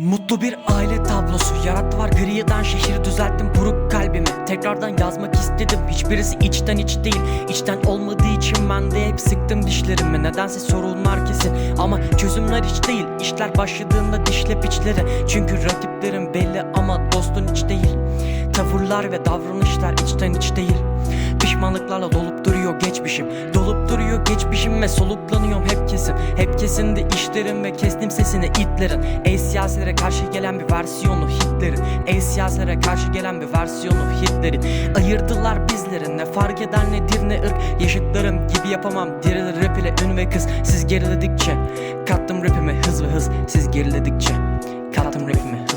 Mutlu bir aile tablosu. Yarattılar griyeden şehir düzelttim buruk kalbimi. Tekrardan yazmak istedim Hiçbirisi içten iç değil. İçten olmadığı için ben de hep sıktım dişlerimi. Nedense sorunlar kesin Ama çözümler hiç değil. İşler başladığında dişle piçleri Çünkü rakiplerin belli ama dostun hiç değil. Tavırlar ve davranışlar içten iç değil Pişmanlıklarla dolup duruyor geçmişim. Dolup duruyor geçmişim ve soluklanıyorum hep kesim. Hep kesindi işlerim ve kestim sesini itlerin. Ey siyasilere karşı gelen bir versiyonu Hitler'in. Ey siyasilere karşı gelen bir versiyonu Hitler'in. Ayırdılar bizleri ne fark eder nedir ne ırk. Yaşıtlarım gibi yapamam dirilir rap ile ün ve kız. Siz geriledikçe kattım rapime hız ve hız. Siz geriledikçe kattım rapime